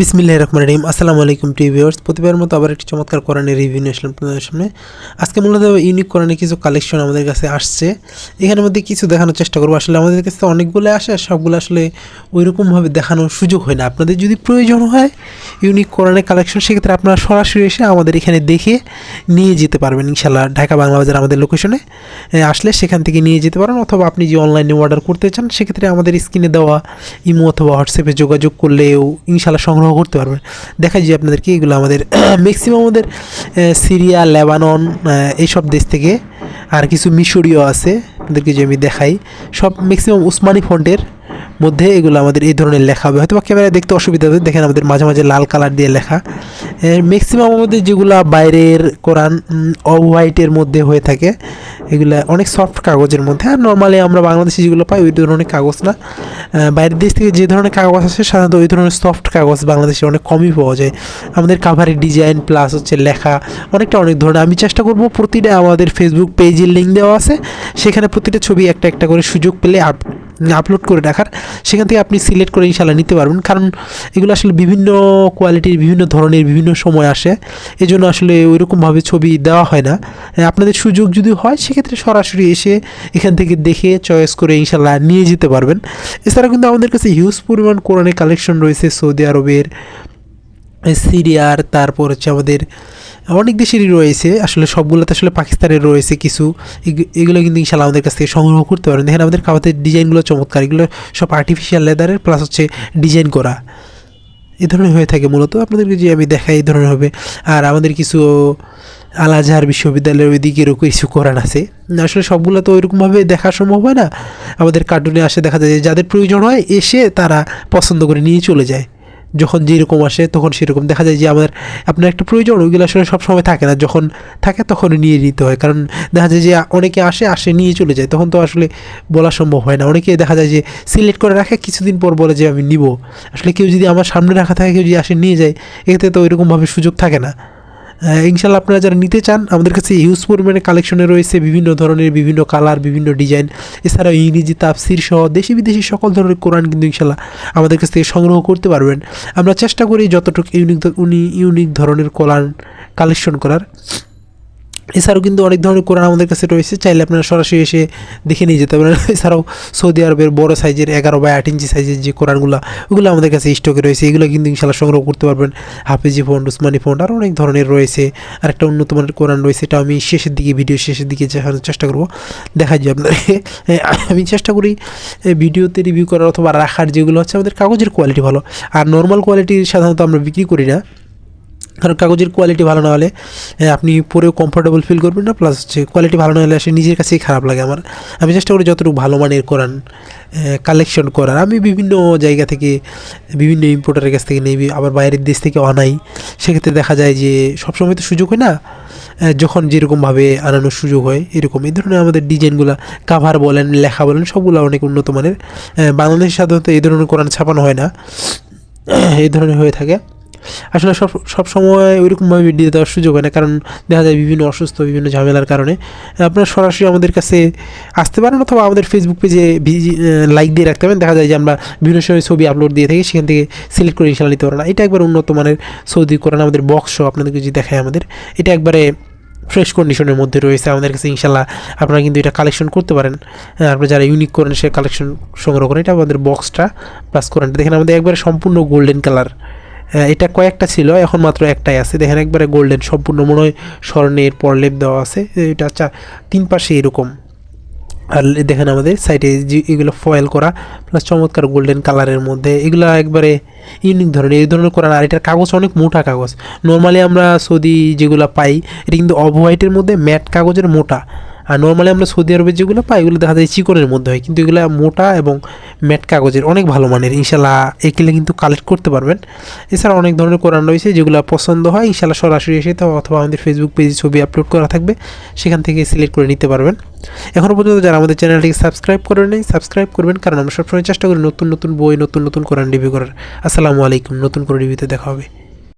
বিসমিল্লাহ রহমান রহিম। আসসালামু আলাইকুম প্রিভিউয়ার্স প্রতিবার মতো আবার একটি চমৎকার কোরআনের রিভিউ নিয়ে আসলাম আপনাদের সামনে। আজকে মূলত ইউনিক কোরআনের কিছু কালেকশন আমাদের কাছে আসছে। এখানের মধ্যে কিছু দেখানোর চেষ্টা করব। আসলে আমাদের কাছে অনেকগুলো আসে সবগুলো আসলে ওইরকমভাবে দেখানোর সুযোগ হয় না। আপনাদের যদি প্রয়োজন হয় ইউনিক কোরআনের কালেকশন, সেক্ষেত্রে আপনারা সরাসরি এসে আমাদের এখানে দেখে নিয়ে যেতে পারবেন ইনশাল্লাহ ঢাকা বাংলা বাজার আমাদের লোকেশনে আসলে সেখান থেকে নিয়ে যেতে পারেন, অথবা আপনি যে অনলাইনে অর্ডার করতে চান, সেক্ষেত্রে আমাদের স্ক্রিনে দেওয়া ইমো অথবা হোয়াটসঅ্যাপে যোগাযোগ করলেও ইনশাল্লাহ সংগ্রহ করতে পারবেন। দেখা যায় আপনাদেরকে এগুলো আমাদের ম্যাক্সিমাম আমাদের সিরিয়া লেবানন এইসব দেশ থেকে আর কিছু মিশরীয় আছে। আপনাদেরকে যে আমি দেখাই, সব ম্যাক্সিমাম উসমানি ফন্টের মধ্যে এগুলো আমাদের এই ধরনের লেখা হবে। হয়তো বা ক্যামেরায় দেখতে অসুবিধা হবে। দেখেন আমাদের মাঝে মাঝে লাল কালার দিয়ে লেখা। ম্যাক্সিমাম আমাদের যেগুলো বাইরের কোরআন অফ হোয়াইটের মধ্যে হয়ে থাকে, এগুলা অনেক সফট কাগজের মধ্যে। আর নর্মালি আমরা বাংলাদেশে যেগুলো পাই, ওই ধরনের কাগজ না। বাইরের দেশ থেকে যে ধরনের কাগজ আসে, সাধারণত ওই ধরনের সফট কাগজ বাংলাদেশে অনেক কমই পাওয়া যায়। আমাদের কাভারের ডিজাইন প্লাস হচ্ছে লেখা, অনেকটা অনেক ধরনের। আমি চেষ্টা করব প্রতিটা আমাদের ফেসবুক পেজের লিঙ্ক দেওয়া আছে। সেখানে প্রতিটা ছবি একটা একটা করে সুযোগ পেলে আপ আপলোড করে রাখার। সেখান থেকে আপনি সিলেক্ট করে ইনশাল্লাহ নিতে পারবেন। কারণ এগুলো আসলে বিভিন্ন কোয়ালিটির বিভিন্ন ধরনের, বিভিন্ন সময় আসে। এই জন্য আসলে ওইরকমভাবে ছবি দেওয়া হয় না। আপনাদের সুযোগ যদি হয়, সেক্ষেত্রে সরাসরি এসে এখান থেকে দেখে চয়েস করে ইনশাল্লাহ নিয়ে যেতে পারবেন। এছাড়া কিন্তু আমাদের কাছে হিউজ পরিমাণ কোরআনের কালেকশন রয়েছে সৌদি আরবের সিরিয়ার, তারপর হচ্ছে আমাদের অনেক দেশেরই রয়েছে, আসলে সবগুলোতে আসলে পাকিস্তানের রয়েছে কিছু। এগুলো কিন্তু ইনশাল্লাহ আমাদের কাছ থেকে সংগ্রহ করতে পারেন। দেখেন আমাদের কাবাতের ডিজাইনগুলো চমৎকার। এগুলো সব আর্টিফিশিয়াল লেদারের প্লাস হচ্ছে ডিজাইন করা। এই ধরনের হয়ে থাকে মূলত। আপনাদেরকে যে আমি দেখাই এই ধরনের হবে। আর আমাদের কিছু আল আজহার বিশ্ববিদ্যালয়ের ওইদিকেরও কিছু কোরআন আছে। আসলে সবগুলো তো ওইরকমভাবে দেখা সম্ভব হয় না। আমাদের কার্টুনে আসে দেখা যায় যাদের প্রয়োজন হয়, এসে তারা পছন্দ করে নিয়ে চলে যায়। যখন যেরকম আসে, তখন সেরকম। দেখা যায় যে আমাদের, আপনার একটা প্রয়োজন, ওইগুলো আসলে সবসময় থাকে না। যখন থাকে, তখন নিয়ে নিতে হয়। কারণ দেখা যায় যে অনেকে আসে আসে, নিয়ে চলে যায়। তখন তো আসলে বলা সম্ভব হয় না। অনেকে দেখা যায় যে সিলেক্ট করে রাখে, কিছুদিন পর বলে যে আমি নিব। আসলে কেউ যদি আমার সামনে রাখা থাকে, কেউ যদি আসে, নিয়ে যায়, এক্ষেত্রে তো ওইরকমভাবে সুযোগ থাকে না। ইনশাল্লাহ আপনারা যারা নিতে চান, আমাদের কাছে হিউজ পরিমাণে কালেকশনে রয়েছে বিভিন্ন ধরনের, বিভিন্ন কালার বিভিন্ন ডিজাইন এছাড়াও ইংরেজি তাফসির সহ দেশি বিদেশি সকল ধরনের কোরআন কিন্তু ইনশাল্লাহ আমাদের কাছ থেকে সংগ্রহ করতে পারবেন। আমরা চেষ্টা করি যতটুকু ইউনিক উনি ইউনিক ধরনের কোরআন কালেকশন করার। এছাড়াও কিন্তু অনেক ধরনের কোরআন আমাদের কাছে রয়েছে। চাইলে আপনারা সরাসরি এসে দেখে নিয়ে যেতে পারেন। এছাড়াও সৌদি আরবের বড় সাইজের এগারো বাই আট ইঞ্চি সাইজের যে কোরআনগুলো, ওগুলো আমাদের কাছে স্টকে রয়েছে। এগুলো কিন্তু ইনশাল্লাহ সংগ্রহ করতে পারবেন। হাফেজি ফন্ড উসমানি ফন্ড আরও অনেক ধরনের রয়েছে। আর একটা উন্নত মানের কোরআন রয়েছে। এটা আমি শেষের দিকে ভিডিও শেষের দিকে দেখানোর চেষ্টা করব। দেখা যায় আপনাকে আমি চেষ্টা করি ভিডিওতে রিভিউ করার অথবা রাখার যেগুলো হচ্ছে আমাদের কাগজের কোয়ালিটি ভালো। আর নর্মাল কোয়ালিটি সাধারণত আমরা বিক্রি করি না। কারণ কাগজের কোয়ালিটি ভালো না হলে আপনি পরেও কমফোর্টেবল ফিল করবেন না প্লাস হচ্ছে কোয়ালিটি ভালো না হলে আসলে নিজের কাছেই খারাপ লাগে আমার। আমি চেষ্টা করি যতটুকু ভালো মানের করান কালেকশন করার। আমি বিভিন্ন জায়গা থেকে, বিভিন্ন ইম্পোর্টারের কাছ থেকে নেই আবার বাইরের দেশ থেকে আনাই সেক্ষেত্রে দেখা যায় যে সবসময় তো সুযোগ হয় না যখন যেরকমভাবে আনানোর সুযোগ হয়, এরকম। এই ধরনের আমাদের ডিজাইনগুলো কাভার বলেন, লেখা বলেন, সবগুলো অনেক উন্নত মানের। বাংলাদেশে সাধারণত এই ধরনের কোরআন ছাপানো হয় না। এই ধরনের হয়ে থাকে। আসলে সব সব সময় ওইরকমভাবে ভিডিও দেওয়ার সুযোগ হয় না, কারণ দেখা যায় বিভিন্ন অসুস্থ, বিভিন্ন ঝামেলার কারণে। আপনারা সরাসরি আমাদের কাছে আসতে পারেন অথবা আমাদের ফেসবুক পেজে লাইক দিয়ে রাখতে পারেন। দেখা যায় যে আমরা বিভিন্ন সময় ছবি আপলোড দিয়ে থাকি, সেখান থেকে সিলেক্ট করে ইনশাল্লাহ নিতে পারেন। এটা একবার উন্নত মানের সৌদি কোরআন, আমাদের বক্স আপনাদেরকে যদি দেখায় আমাদের, এটা একবারে ফ্রেশ কন্ডিশনের মধ্যে রয়েছে আমাদের কাছে ইনশাল্লাহ আপনারা কিন্তু এটা কালেকশন করতে পারেন। আপনারা যারা ইউনিক করেন, সে কালেকশন সংগ্রহ করেন। এটা আমাদের বক্সটা প্লাস কোরআনটা। দেখেন, আমাদের একবারে সম্পূর্ণ গোল্ডেন কালার এটা কয়েকটা ছিল, এখন মাত্র একটাই আছে। দেখেন একবারে গোল্ডেন সম্পূর্ণ মনে হয় স্বর্ণের পরলেপ দেওয়া আছে। এটা চা, তিন পাশে এরকম। আর দেখেন আমাদের সাইডে এগুলো ফয়েল করা প্লাস চমৎকার গোল্ডেন কালারের মধ্যে। এগুলো একবারে ইউনিক ধরনের, এই ধরনের করা আর এটার কাগজ অনেক মোটা কাগজ। নর্মালি আমরা সৌদি যেগুলো পাই, এটা কিন্তু অফ হোয়াইটের মধ্যে ম্যাট কাগজের মোটা। আর নর্মালি আমরা সৌদি আরবের যেগুলো পাই, এগুলো দেখা যায় চিকনের মধ্যে হয়। কিন্তু এগুলো মোটা এবং ম্যাট কাগজের, অনেক ভালো মানের। ইনশাল্লাহ এগুলো কিন্তু কালেক্ট করতে পারবেন। এছাড়া অনেক ধরনের কোরআন রয়েছে, যেগুলো পছন্দ হয়। ইনশাল্লাহ সরাসরি এসে অথবা আমাদের ফেসবুক পেজে ছবি আপলোড করা থাকবে, সেখান থেকে সিলেক্ট করে নিতে পারবেন। এখনও পর্যন্ত যারা আমাদের চ্যানেলটিকে সাবস্ক্রাইব করে নেই সাবস্ক্রাইব করবেন। কারণ আমরা সবসময় চেষ্টা করি নতুন নতুন বই, নতুন নতুন কোরআন রিভিউ করার। আসসালামু আলাইকুম, নতুন করে রিভিউতে দেখা হবে।